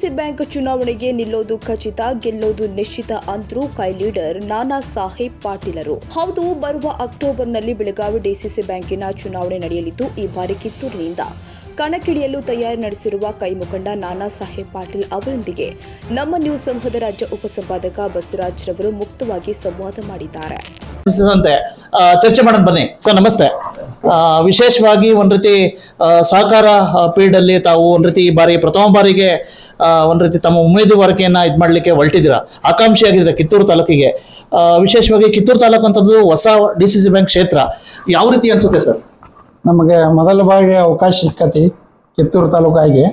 DCC bank ಚುನಾವಣೆಗೆ ನಿಲ್ಲೋದು ಖಚಿತ, ಗೆಲ್ಲೋದು ನಿಶ್ಚಿತ ಅಂದ್ರು ಕೈ ಲೀಡರ್ ನಾನಾ ಸಾಹೇಬ್ ಪಾಟೀಲರು. ಹೌದು, ಬರುವ ಅಕ್ಟೋಬರ್ನಲ್ಲಿ ಬೆಳಗಾವಿ ಡಿಸಿಸಿ ಬ್ಯಾಂಕಿನ ಚುನಾವಣೆ ನಡೆಯಲಿದ್ದು ಈ ಬಾರಿ ಕಿತ್ತೂರಿನಿಂದ. ಕಣಕ್ಕಿಳಿಯಲು ತಯಾರಿ ನಡೆಸಿರುವ ಕೈ ಮುಖಂಡ ನಾನಾ ಸಾಹೇಬ್ ಪಾಟೀಲ್ ಅವರೊಂದಿಗೆ ನಮ್ಮ ನ್ಯೂಸ್ ಸಂಘದ ರಾಜ್ಯ ಉಪಸಂಪಾದಕ ಬಸವರಾಜ್ ರವರು ಮುಕ್ತವಾಗಿ ಸಂವಾದ ಮಾಡಿದ್ದಾರೆ. ಚರ್ಚೆ ಮಾಡೋಣ ಬನ್ನಿ. ಸರ್, ನಮಸ್ತೆ. ವಿಶೇಷವಾಗಿ ಒಂದು ರೀತಿ ಸಹಕಾರ ಅಲ್ಲಿ ತಾವು ಒಂದು ರೀತಿ ಈ ಬಾರಿ, ಪ್ರಥಮ ಬಾರಿಗೆ ಒಂದು ರೀತಿ ತಮ್ಮ ಉಮೇದುವಾರಿಕೆಯನ್ನ ಇದು ಮಾಡ್ಲಿಕ್ಕೆ ಹೊರಟಿದ್ದೀರಾ? ಆಕಾಂಕ್ಷಿಯಾಗಿದ್ರೆ ಕಿತ್ತೂರು ತಾಲೂಕಿಗೆ? ವಿಶೇಷವಾಗಿ ಕಿತ್ತೂರು ತಾಲೂಕು ಅಂತದ್ದು ಹೊಸ ಡಿ ಸಿ ಸಿ ಬ್ಯಾಂಕ್ ಕ್ಷೇತ್ರ, ಯಾವ ರೀತಿ ಅನ್ಸುತ್ತೆ ಸರ್? ನಮಗೆ ಮೊದಲ ಬಾರಿಗೆ ಅವಕಾಶ ಸಿಕ್ಕತಿ ಕಿತ್ತೂರು ತಾಲೂಕಾಗಿ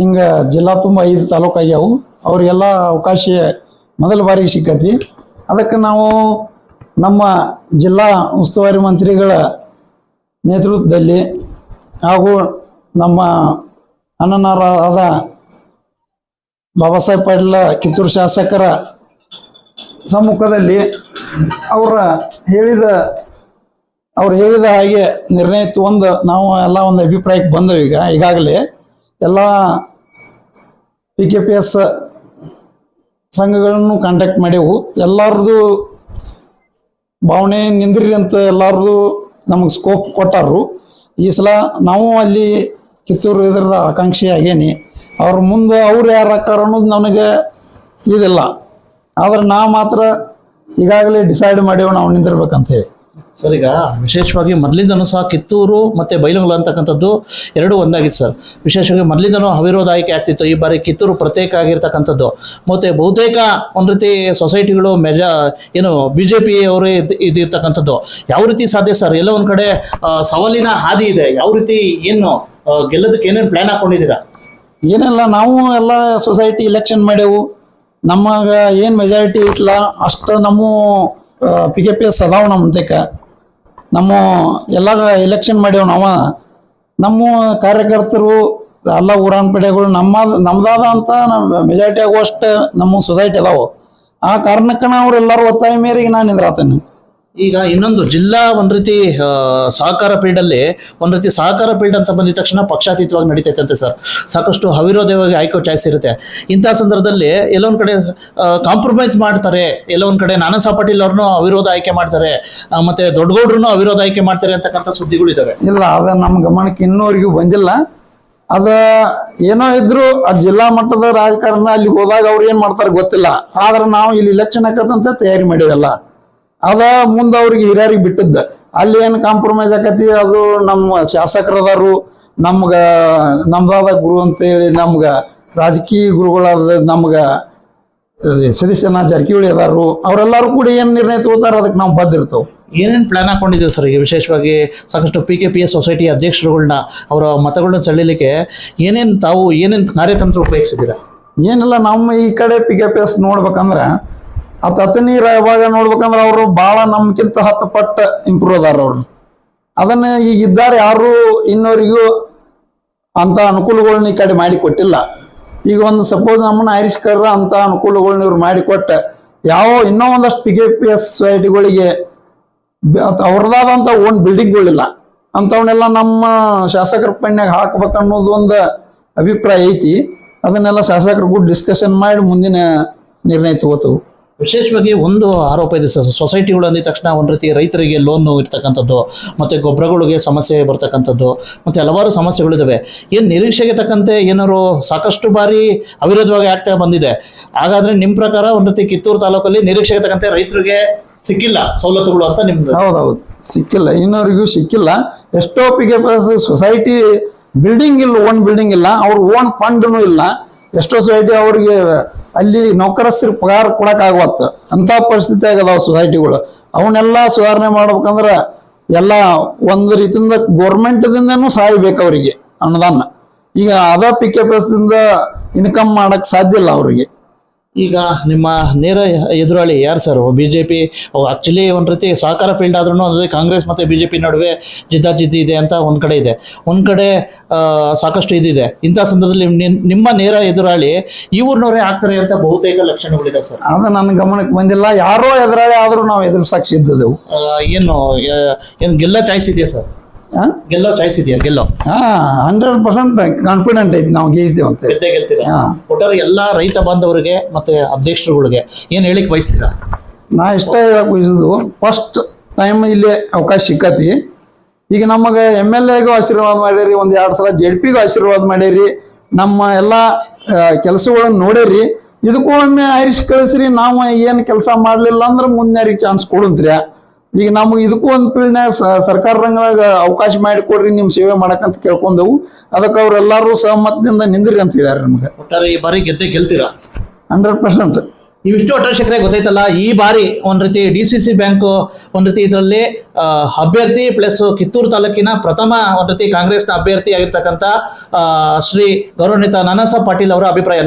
ಹಿಂಗೆ ಜಿಲ್ಲಾ ತುಂಬ ಐದು ತಾಲೂಕು ಆಗ್ಯಾವು. ಅವರಿಗೆಲ್ಲ ಅವಕಾಶ ಮೊದಲ ಬಾರಿಗೆ ಸಿಕ್ಕತಿ. ಅದಕ್ಕೆ ನಾವು ನಮ್ಮ ಜಿಲ್ಲಾ ಉಸ್ತುವಾರಿ ಮಂತ್ರಿಗಳ ನೇತೃತ್ವದಲ್ಲಿ ಹಾಗೂ ನಮ್ಮ ಅಣ್ಣನವರಾದ ಬಾಬಾ ಸಾಹೇಬ್ ಪಾಟೀಲ, ಕಿತ್ತೂರು ಶಾಸಕರ ಸಮ್ಮುಖದಲ್ಲಿ ಅವರ ಹೇಳಿದ, ಅವ್ರು ಹೇಳಿದ ಹಾಗೆ ನಿರ್ಣಯ ಒಂದು ನಾವು ಎಲ್ಲ ಒಂದು ಅಭಿಪ್ರಾಯಕ್ಕೆ ಬಂದವು ಈಗ. ಈಗಾಗಲೇ ಎಲ್ಲ ಪಿ ಕೆ ಪಿ ಎಸ್ ಸಂಘಗಳನ್ನು ಕಾಂಟ್ಯಾಕ್ಟ್ ಮಾಡ್ಯವು ಎಲ್ಲರದು ಭಾವನೆ ನಿಂದ್ರಿ ಅಂತ ಎಲ್ಲರದು ನಮಗೆ ಸ್ಕೋಪ್ ಕೊಟ್ಟಾರು ಈ ಸಲ ನಾವು ಅಲ್ಲಿ ಕಿತ್ತೂರು ಇದ್ರದ ಆಕಾಂಕ್ಷಿ ಆಗೇನಿ. ಅವ್ರ ಮುಂದೆ ಅವ್ರು ಯಾರು ಹಾಕಾರ ಅನ್ನೋದು ನನಗೆ ಇದಿಲ್ಲ. ಆದ್ರೆ ನಾ ಮಾತ್ರ ಈಗಾಗಲೇ ಡಿಸೈಡ್ ಮಾಡೇವು ನಾವು ನಿಂದಿರ್ಬೇಕಂತೇಳಿ ಸರ್ ಈಗ ವಿಶೇಷವಾಗಿ ಮೊದಲಿಂದನೂ ಸಹ ಕಿತ್ತೂರು ಮತ್ತು ಬೈಲಹೊಂಗಲ ಅಂತಕ್ಕಂಥದ್ದು ಎರಡು ಒಂದಾಗಿತ್ತು ಸರ್ ವಿಶೇಷವಾಗಿ ಮೊದಲಿಂದನೂ ಅವಿರೋಧ ಆಯ್ಕೆ ಆಗ್ತಿತ್ತು. ಈ ಬಾರಿ ಕಿತ್ತೂರು ಪ್ರತ್ಯೇಕ ಆಗಿರ್ತಕ್ಕಂಥದ್ದು. ಮತ್ತು ಬಹುತೇಕ ಒಂದು ರೀತಿ ಸೊಸೈಟಿಗಳು ಮೆಜಾ, ಏನು ಬಿ ಜೆ ಪಿ ಅವರೇ ಇದಿರ್ತಕ್ಕಂಥದ್ದು. ಯಾವ ರೀತಿ ಸಾಧ್ಯ ಸರ್ ಎಲ್ಲ ಒಂದು ಕಡೆ ಸವಾಲಿನ ಹಾದಿ ಇದೆ. ಯಾವ ರೀತಿ ಏನು ಗೆಲ್ಲೋದಕ್ಕೆ ಏನೇನು ಪ್ಲ್ಯಾನ್ ಹಾಕ್ಕೊಂಡಿದ್ದೀರಾ ಏನೆಲ್ಲ, ನಾವು ಎಲ್ಲ ಸೊಸೈಟಿ ಇಲೆಕ್ಷನ್ ಮಾಡೆವು ನಮಗೆ ಏನು ಮೆಜಾರಿಟಿ ಇತ್ತಲ್ಲ ಅಷ್ಟು ನಮ್ಮ ಪಿ ಕೆ ಪಿ ಎಸ್ ಅದಾವ ನಮ್ಮ ನಮ್ಮ ಎಲ್ಲ ಎಲೆಕ್ಷನ್ ಮಾಡ್ಯವ ನಾವು. ನಮ್ಮ ಕಾರ್ಯಕರ್ತರು, ಎಲ್ಲ ಊರಾನ್ ಪೇಟೆಗಳು ನಮ್ಮ, ನಮ್ದಾದ ಅಂತ ಮೆಜಾರಿಟಿ ಆಗುವಷ್ಟು ನಮ್ಮ ಸೊಸೈಟಿ ಅದಾವು. ಆ ಕಾರಣಕ್ಕೆ ನಾವು ಎಲ್ಲರೂ ಒತ್ತಾಯ ಮೇರೆಗೆ ನಾನು ನಿಂದ್ರಾತೇನೆ. ಈಗ ಇನ್ನೊಂದು ಜಿಲ್ಲಾ ಒಂದು ರೀತಿ ಸಹಕಾರ ಫೀಲ್ಡ್ ಅಲ್ಲಿ ಒಂದ್ ರೀತಿ ಸಹಕಾರ ಫೀಲ್ಡ್ ಅಂತ ಬಂದಿದ ತಕ್ಷಣ ಪಕ್ಷಾತೀತವಾಗಿ ನಡೀತೈತಂತೆ ಸರ್. ಸಾಕಷ್ಟು ಅವಿರೋಧವಾಗಿ ಆಯ್ಕೋ ಚಾಯ್ಸ್ ಇರುತ್ತೆ. ಇಂತಹ ಸಂದರ್ಭದಲ್ಲಿ ಎಲ್ಲೊಂದ್ ಕಡೆ ಕಾಂಪ್ರಮೈಸ್ ಮಾಡ್ತಾರೆ. ಎಲ್ಲೊಂದ್ ಕಡೆ ನಾನಾ ಸಾ ಪಾಟೀಲ್ ಅವ್ರನ್ನೂ ಅವಿರೋಧ ಆಯ್ಕೆ ಮಾಡ್ತಾರೆ. ಮತ್ತೆ ದೊಡ್ಡಗೌಡ್ರು ಅವಿರೋಧ ಆಯ್ಕೆ ಮಾಡ್ತಾರೆ ಅಂತಕ್ಕಂಥ ಸುದ್ದಿಗಳಿದ್ದಾವೆ ಇಲ್ಲ, ಅದ ನಮ್ಮ ಗಮನಕ್ಕೆ ಇನ್ನೂವರೆಗೂ ಬಂದಿಲ್ಲ. ಅದ ಏನೋ ಇದ್ರು ಆ ಜಿಲ್ಲಾ ಮಟ್ಟದ ರಾಜಕಾರಣ ಅಲ್ಲಿ ಹೋದಾಗ ಅವ್ರು ಏನ್ ಮಾಡ್ತಾರೆ ಗೊತ್ತಿಲ್ಲ. ಆದ್ರೆ ನಾವು ಇಲ್ಲಿ ಇಲೆಕ್ಷನ್ ಹಾಕದಂತ ತಯಾರಿ ಮಾಡಿವಲ್ಲ. ಅದ ಮುಂದೆ ಅವ್ರಿಗೆ ಹಿರಿಯರಿಗೆ ಬಿಟ್ಟದ್ದ. ಅಲ್ಲಿ ಏನು ಕಾಂಪ್ರಮೈಸ್ ಆಕತಿ? ಅದು ನಮ್ಮ ಶಾಸಕರದಾರು ನಮ್ಗ ನಮ್ದಾದ ಗುರು ಅಂತೇಳಿ ನಮ್ಗ ರಾಜಕೀಯ ಗುರುಗಳಾದ ನಮ್ಗ ಸದಸ್ಯನ ಜರ್ಕಿಹೊಳಿ ಅದಾರು. ಅವರೆಲ್ಲರೂ ಕೂಡ ಏನು ನಿರ್ಣಯ ತಗೋತಾರ? ಅದಕ್ಕೆ ನಾವು ಬದ್ದಿರ್ತೇವೆ ಏನೇನು ಪ್ಲಾನ್ ಹಾಕೊಂಡಿದ್ದೀವಿ ಸರ್ ಈಗ? ವಿಶೇಷವಾಗಿ ಸಾಕಷ್ಟು P K P S society ಅಧ್ಯಕ್ಷರುಗಳನ್ನ ಅವರ ಮತಗಳನ್ನ ಸೆಳೀಲಿಕ್ಕೆ ಏನೇನು ತಾವು ಏನೇನು ಕಾರ್ಯತಂತ್ರ ಉಪಯೋಗಿಸಿದ್ದೀರಾ? ಏನಿಲ್ಲ ನಮ್ಮ ಈ ಕಡೆ ಪಿ ಕೆ ಪಿ ಎಸ್ ನೋಡ್ಬೇಕಂದ್ರೆ ಆ ತತನಿ ರಾಯಭಾಗ ನೋಡ್ಬೇಕಂದ್ರೆ ಅವರು ಭಾಳ ನಮ್ಗಿಂತ ಹತ್ತು ಪಟ್ಟು ಇಂಪ್ರೂವ್ ಅದಾರ ಅವ್ರು. ಅದನ್ನ ಈಗ ಇದ್ದಾರೆ ಯಾರು ಇನ್ನೋರಿಗೂ ಅಂತ ಅನುಕೂಲಗಳನ್ನ ಈ ಕಡೆ ಮಾಡಿ ಕೊಟ್ಟಿಲ್ಲ. ಈಗ ಒಂದು ಸಪೋಸ್ ನಮ್ಮನ್ನ ಆರಿಸ್ಕರ ಅಂತ ಅನುಕೂಲಗಳನ್ನ ಇವ್ರು ಮಾಡಿ ಕೊಟ್ಟ ಯಾವ ಇನ್ನೂ ಒಂದಷ್ಟು ಪಿ ಕೆ ಪಿ ಎಸ್ ಸೊಸೈಟಿಗಳಿಗೆ ಅವ್ರದಾದಂಥ ಓನ್ ಬಿಲ್ಡಿಂಗ್ಗಳಿಲ್ಲ ಅಂಥವನ್ನೆಲ್ಲ ನಮ್ಮ ಶಾಸಕರ ಪಣ್ಯಾಗ ಹಾಕ್ಬೇಕು ಅನ್ನೋದು ಒಂದು ಅಭಿಪ್ರಾಯ ಐತಿ. ಅದನ್ನೆಲ್ಲ ಶಾಸಕರು ಕೂಡ ಡಿಸ್ಕಷನ್ ಮಾಡಿ ಮುಂದಿನ ನಿರ್ಣಯ ತಗೋತವು. ವಿಶೇಷವಾಗಿ ಒಂದು ಆರೋಪ ಇದೆ ಸರ್. ಸೊಸೈಟಿಗಳು ಅಂದಿದ ತಕ್ಷಣ ಒಂದು ರೀತಿ ರೈತರಿಗೆ ಲೋನ್ ಇರ್ತಕ್ಕಂಥದ್ದು, ಮತ್ತು ಗೊಬ್ಬರಗಳಿಗೆ ಸಮಸ್ಯೆ ಬರ್ತಕ್ಕಂಥದ್ದು, ಮತ್ತು ಹಲವಾರು ಸಮಸ್ಯೆಗಳಿದ್ದಾವೆ ಏನು ನಿರೀಕ್ಷೆಗೆ ತಕ್ಕಂತೆ ಏನಾದ್ರು ಸಾಕಷ್ಟು ಬಾರಿ ಅವಿರೋಧವಾಗಿ ಆಗ್ತಾ ಬಂದಿದೆ. ಹಾಗಾದ್ರೆ ನಿಮ್ಮ ಪ್ರಕಾರ ಒಂದು ರೀತಿ ಕಿತ್ತೂರು ತಾಲೂಕಲ್ಲಿ ನಿರೀಕ್ಷೆಗೆ ತಕ್ಕಂತೆ ರೈತರಿಗೆ ಸಿಕ್ಕಿಲ್ಲ ಸವಲತ್ತುಗಳು ಅಂತ ನಿಮ್ದು? ಹೌದೌದು. ಸಿಕ್ಕಿಲ್ಲ. ಇನ್ನವರಿಗೂ ಸಿಕ್ಕಿಲ್ಲ. ಎಷ್ಟೋ P K P S society building ಇಲ್ಲ ಓನ್ ಬಿಲ್ಡಿಂಗ್ ಇಲ್ಲ. ಅವ್ರ ಓನ್ ಫಂಡ್ನು ಇಲ್ಲ. ಎಷ್ಟೋ ಸೊಸೈಟಿ ಅವ್ರಿಗೆ ಅಲ್ಲಿ ನೌಕರಸ್ಥರಿಗೆ ಪಗಾರ ಕೊಡೋಕ್ಕಾಗವತ್ತ ಅಂಥ ಪರಿಸ್ಥಿತಿ ಆಗದಾವ ಸೊಸೈಟಿಗಳು ಅವನ್ನೆಲ್ಲ ಸುಧಾರಣೆ ಮಾಡ್ಬೇಕಂದ್ರೆ ಎಲ್ಲ ಒಂದು ರೀತಿಯಿಂದ ಗೋರ್ಮೆಂಟ್ದಿಂದನೂ ಸಹಾಯ ಬೇಕು ಅವರಿಗೆ ಅನುದಾನ ಈಗ ಅದ ಪಿ ಕೆ ಇನ್ಕಮ್ ಮಾಡೋಕ್ಕೆ ಸಾಧ್ಯ ಇಲ್ಲ ಅವರಿಗೆ. ಈಗ ನಿಮ್ಮ ನೇರ ಎದುರಾಳಿ ಯಾರು sir B J P actually ಒಂದು ರೀತಿ ಸಹಕಾರ ಫೀಲ್ಡ್ ಆದ್ರೂ ಅಂದರೆ ಕಾಂಗ್ರೆಸ್ ಮತ್ತು ಬಿ ಜೆ ಪಿ ನಡುವೆ ಜಿದ್ದಾಜಿದ್ದಿ ಇದೆ ಅಂತ ಒಂದು ಕಡೆ ಇದೆ. ಒಂದು ಕಡೆ ಸಾಕಷ್ಟು ಇದಿದೆ ಇಂಥ ಸಂದರ್ಭದಲ್ಲಿ ನಿಮ್- ನಿಮ್ಮ ನೇರ ಎದುರಾಳಿ ಈ ಊರಿನವರೇ ಆಗ್ತಾರೆ ಅಂತ ಬಹುತೇಕ ಲಕ್ಷಣಗಳಿದೆ ಸರ್ ಅದು ನನ್ನ ಗಮನಕ್ಕೆ ಬಂದಿಲ್ಲ. ಯಾರೋ ಎದುರಾಳಿ ಆದರೂ ನಾವು ಎದುರು ಸಾಕ್ಷಿ ಇದ್ದದೆವು ಏನು ಏನು ಗೆಲ್ಲ ಚಾಯ್ಸ್ ಇದೆಯಾ ಸರ್ ಗೆಲ್ಲೋ ಚಾಯ್ಸ್ ಇದೆಯಾ? ಗೆಲ್ಲೋ? ಹಂಡ್ರೆಡ್ ಪರ್ಸೆಂಟ್ ಕಾನ್ಫಿಡೆಂಟ್ ಐತಿ ನಾವು ಗೆಲ್ತೀವಿ ಅಂತ ಗೆದ್ದೇ ಗೆಲ್ತೀರಾ? ಹಾ. ಒಟ್ಟಾರೆ ಎಲ್ಲಾ ರೈತ ಬಾಂಧವರಿಗೆ ಮತ್ತೆ ಅಧ್ಯಕ್ಷರುಗಳಿಗೆ ಏನು ಹೇಳಿಕ್ ಬಯಸ್ತೀರಾ? ನಾ ಇಷ್ಟೇ ಹೇಳಕ್ ಬಯಸೋದು ಫಸ್ಟ್ ಟೈಮ್ ಇಲ್ಲಿ ಅವಕಾಶ ಸಿಕ್ಕತಿ. ಈಗ ನಮಗೆ ಎಂ ಎಲ್ ಎಗೂ ಆಶೀರ್ವಾದ ಮಾಡ್ಯಾರಿ ಒಂದು ಎರಡು ಸಲ ಜೆಡ್ ಪಿಗೂ ಆಶೀರ್ವಾದ ಮಾಡ್ಯಾರಿ. ನಮ್ಮ ಎಲ್ಲ ಕೆಲಸಗಳನ್ನು ನೋಡ್ಯಾರಿ. ಇದಕ್ಕೂ ಒಮ್ಮೆ ಐರಿಸ್ ಕಳಿಸ್ರಿ ನಾವು ಏನು ಕೆಲಸ ಮಾಡಲಿಲ್ಲ ಅಂದ್ರೆ ಮುಂದೆ ಚಾನ್ಸ್ ಕೊಡುಂತ್ರಿ. ಈಗ ನಮಗೆ ಇದಕ್ಕೂ ಒಂದು ಪೀಳಿನ ಸರ್ಕಾರ ರಂಗದಾಗ ಅವಕಾಶ ಮಾಡಿಕೊಡ್ರಿ ನಿಮ್ ಸೇವೆ ಮಾಡಕಂತ ಕೇಳ್ಕೊಂಡೆವು ಅದಕ್ಕೆ ಅವರೆಲ್ಲರೂ ಸಹಮತದಿಂದ ನಿಂದ್ರಿ ಅಂತ ಹೇಳ್ಯಾರ ನಮಗೆ. ಒಟ್ಟಾರೆ ಈ ಬಾರಿ ಗೆದ್ದೆ ಗೆಲ್ತೀರಾ? Hundred percent. ಇವಿಷ್ಟು ಒಟ್ಟಾರೆ ಗೊತ್ತಾಯ್ತಲ್ಲ ಗೊತ್ತೈತಲ್ಲ ಈ ಬಾರಿ ಒಂದ್ ರೀತಿ ಡಿ ಸಿ ಸಿ ಬ್ಯಾಂಕ್ ಒಂದ್ ರೀತಿ ಇದರಲ್ಲಿ ಅಭ್ಯರ್ಥಿ ಪ್ಲಸ್ ಕಿತ್ತೂರು ತಾಲೂಕಿನ ಪ್ರಥಮ ಒಂದ್ ರೀತಿ ಕಾಂಗ್ರೆಸ್ನ ಅಭ್ಯರ್ಥಿ ಆಗಿರ್ತಕ್ಕಂಥ ಆ, ಶ್ರೀ ಗೌರವಾನ್ವಿತ ನಾನಾಸಾಬ್ ಪಾಟೀಲ್ ಅವರ ಅಭಿಪ್ರಾಯ